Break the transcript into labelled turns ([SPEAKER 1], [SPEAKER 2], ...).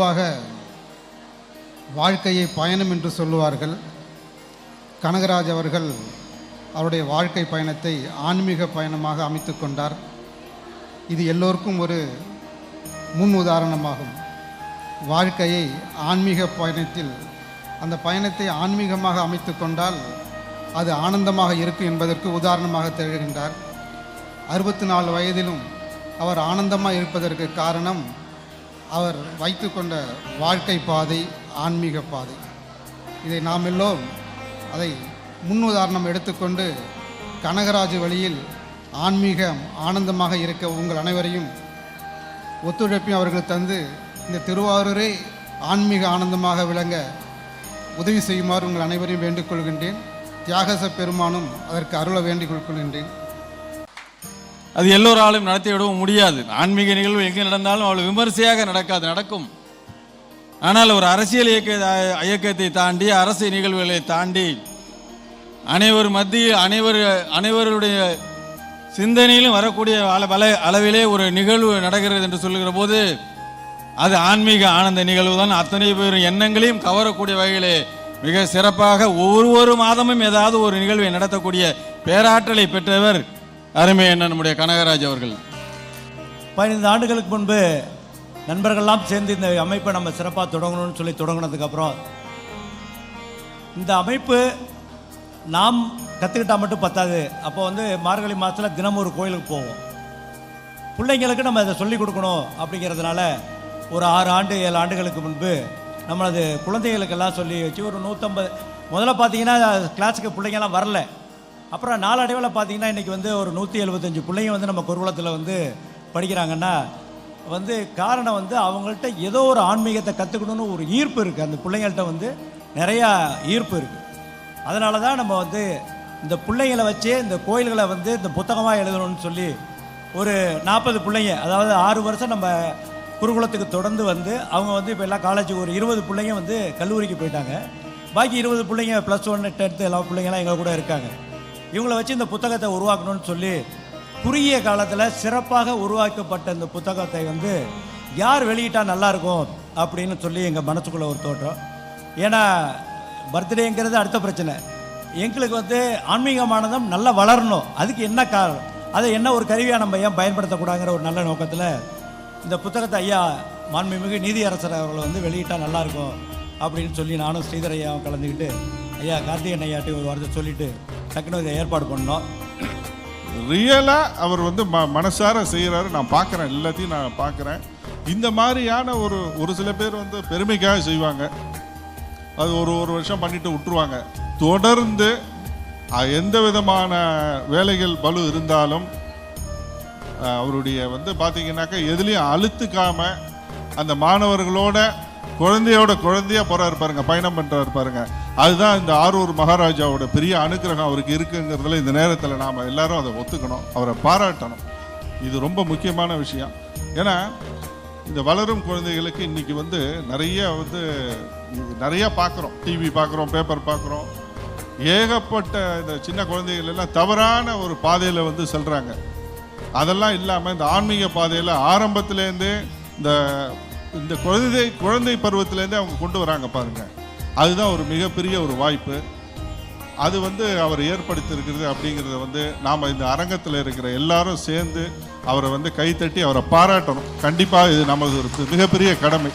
[SPEAKER 1] பொதுவாக வாழ்க்கையை பயணம் என்று சொல்லுவார்கள். கனகராஜ் அவர்கள் அவருடைய வாழ்க்கை பயணத்தை ஆன்மீக பயணமாக அமைத்து கொண்டார். இது எல்லோருக்கும் ஒரு முன் உதாரணமாகும். வாழ்க்கையை ஆன்மீக பயணத்தில் அந்த பயணத்தை ஆன்மீகமாக அமைத்து கொண்டால் அது ஆனந்தமாக இருக்கும் என்பதற்கு உதாரணமாக திகழ்கின்றார். அறுபத்தி நாலு வயதிலும் அவர் ஆனந்தமாக இருப்பதற்கு காரணம் அவர் வைத்துக்கொண்ட வாழ்க்கை பாதை ஆன்மீக பாதை. இதை நாம் எல்லோரும் அதை முன்னுதாரணம் எடுத்துக்கொண்டு கனகராஜ் வழியில் ஆன்மீகம் ஆனந்தமாக இருக்க உங்கள் அனைவரையும் ஒத்துழைப்பையும் அவர்கள் தந்து இந்த திருவாரூரே ஆன்மீக ஆனந்தமாக விளங்க உதவி செய்யுமாறு உங்கள் அனைவரையும் வேண்டிக் கொள்கின்றேன் தியாகச பெருமானும் அதற்கு அருள வேண்டிக் கொள்கின்றேன்.
[SPEAKER 2] அது எல்லோராலும் நடத்தி விடவும் முடியாது. ஆன்மீக நிகழ்வு எங்கே நடந்தாலும் அவ்வளோ விமர்சையாக நடக்காது நடக்கும். ஆனால் ஒரு அரசியல் இயக்க இயக்கத்தை தாண்டி அரசு நிகழ்வுகளை தாண்டி அனைவர் மத்தியில் அனைவர் அனைவருடைய சிந்தனையிலும் வரக்கூடிய அள அளவிலே ஒரு நிகழ்வு நடக்கிறது என்று சொல்லுகிற போது அது ஆன்மீக ஆனந்த நிகழ்வு தான். அத்தனை பேர் எண்ணங்களையும் கவரக்கூடிய வகையிலே மிக சிறப்பாக ஒவ்வொரு மாதமும் ஏதாவது ஒரு நிகழ்வை நடத்தக்கூடிய பேராற்றலை பெற்றவர் அருமை என்ன நம்முடைய கனகராஜ் அவர்கள்.
[SPEAKER 3] பதினைந்து ஆண்டுகளுக்கு முன்பு நண்பர்கள்லாம் சேர்ந்து இந்த அமைப்பை நம்ம சிறப்பாக தொடங்கணும்னு சொல்லி தொடங்கினதுக்கப்புறம் இந்த அமைப்பு நாம் கற்றுக்கிட்டா மட்டும் பத்தாது. அப்போ வந்து மார்கழி மாதத்தில் தினமும் ஒரு கோயிலுக்கு போவோம். பிள்ளைங்களுக்கு நம்ம இதை சொல்லிக் கொடுக்கணும் அப்படிங்கிறதுனால ஒரு ஆறு ஆண்டு ஏழு ஆண்டுகளுக்கு முன்பு நம்மளது குழந்தைகளுக்கெல்லாம் சொல்லி வச்சு ஒரு நூற்றம்பது முதல்ல பார்த்தீங்கன்னா கிளாஸுக்கு பிள்ளைங்கெல்லாம் வரல. அப்புறம் நாளடைவில் பார்த்தீங்கன்னா இன்றைக்கி வந்து ஒரு நூற்றி எழுபத்தஞ்சு பிள்ளைங்க வந்து நம்ம குருகுலத்தில் வந்து படிக்கிறாங்கன்னா வந்து காரணம் வந்து அவங்கள்ட்ட ஏதோ ஒரு ஆன்மீகத்தை கற்றுக்கணும்னு ஒரு ஈர்ப்பு இருக்குது அந்த பிள்ளைங்கள்ட்ட வந்து நிறையா ஈர்ப்பு இருக்குது அதனால தான் நம்ம வந்து இந்த பிள்ளைங்களை வச்சு இந்த கோயில்களை வந்து இந்த புத்தகமாக எழுதணும்னு சொல்லி ஒரு நாற்பது பிள்ளைங்க அதாவது ஆறு வருஷம் நம்ம குருகுலத்துக்கு தொடர்ந்து வந்து அவங்க வந்து இப்போ எல்லாம் காலேஜுக்கு ஒரு இருபது பிள்ளைங்க வந்து கல்லூரிக்கு போயிட்டாங்க. பாக்கி இருபது பிள்ளைங்க ப்ளஸ் ஒன்று டென்த்து எல்லா பிள்ளைங்களாம் எங்கள் கூட இருக்காங்க. இவங்களை வச்சு இந்த புத்தகத்தை உருவாக்கணும்னு சொல்லி குறுகிய காலத்தில் சிறப்பாக உருவாக்கப்பட்ட இந்த புத்தகத்தை வந்து யார் வெளியிட்டால் நல்லாயிருக்கும் அப்படின்னு சொல்லி எங்கள் மனசுக்குள்ளே ஒரு தோற்றம். ஏன்னா பர்த்டேங்கிறது அடுத்த பிரச்சனை. எங்களுக்கு வந்து ஆன்மீகமானதும் நல்லா வளரணும். அதுக்கு என்ன காரணம்? அதை என்ன ஒரு கருவியாக நம்ம ஏன் பயன்படுத்தக்கூடாங்கிற ஒரு நல்ல நோக்கத்தில் இந்த புத்தகத்தை ஐயா மாண்புமிகு நீதியரசர் அவர்கள் வந்து வெளியிட்டால் நல்லாயிருக்கும் அப்படின்னு சொல்லி நானும் ஸ்ரீதர் ஐயாவும் கலந்துக்கிட்டு ஐயா கார்த்திகன் ஐயாட்டி ஒரு வார்த்தை சொல்லிவிட்டு டக்குனு இதை ஏற்பாடு பண்ணோம்.
[SPEAKER 4] ரியலாக அவர் வந்து ம மனசார செய்கிறாரு நான் பார்க்குறேன். எல்லாத்தையும் நான் பார்க்குறேன். இந்த மாதிரியான ஒரு ஒரு சில பேர் வந்து பெருமைக்காக செய்வாங்க. அது ஒரு ஒரு வருஷம் பண்ணிட்டு விட்டுருவாங்க. தொடர்ந்து எந்த விதமான வேலைகள் பலு இருந்தாலும் அவருடைய வந்து பார்த்தீங்கன்னாக்கா எதுலேயும் அழுத்துக்காம அந்த மாணவர்களோட குழந்தையோட குழந்தையா போகிறாரு பாருங்க. பயணம் பண்ணுறாரு பாருங்க. அதுதான் இந்த ஆரூர் மகாராஜாவோட பெரிய அனுக்கிரகம் அவருக்கு இருக்குங்கிறதுல இந்த நேரத்தில் நாம் எல்லாரும் அதை ஒத்துக்கணும் அவரை பாராட்டணும். இது ரொம்ப முக்கியமான விஷயம். ஏன்னா இந்த வளரும் குழந்தைகளுக்கு இன்றைக்கி வந்து நிறைய வந்து நிறையா பார்க்குறோம் டிவி பார்க்குறோம் பேப்பர் பார்க்குறோம் ஏகப்பட்ட இந்த சின்ன குழந்தைகள் எல்லாம் தவறான ஒரு பாதையில் வந்து செல்கிறாங்க அதெல்லாம் இல்லாமல் இந்த ஆன்மீக பாதையில் ஆரம்பத்துலேருந்தே இந்த இந்த குழந்தை குழந்தை பருவத்திலேருந்தே அவங்க கொண்டு வராங்க பாருங்கள் அதுதான் ஒரு மிகப்பெரிய ஒரு வாய்ப்பு. அது வந்து அவர் ஏற்படுத்தியிருக்கிறது அப்படிங்கிறத வந்து நாம் இந்த அரங்கத்தில் இருக்கிற எல்லாரும் சேர்ந்து அவரை வந்து கைத்தட்டி அவரை பாராட்டணும். கண்டிப்பாக இது நமது ஒரு மிகப்பெரிய கடமை.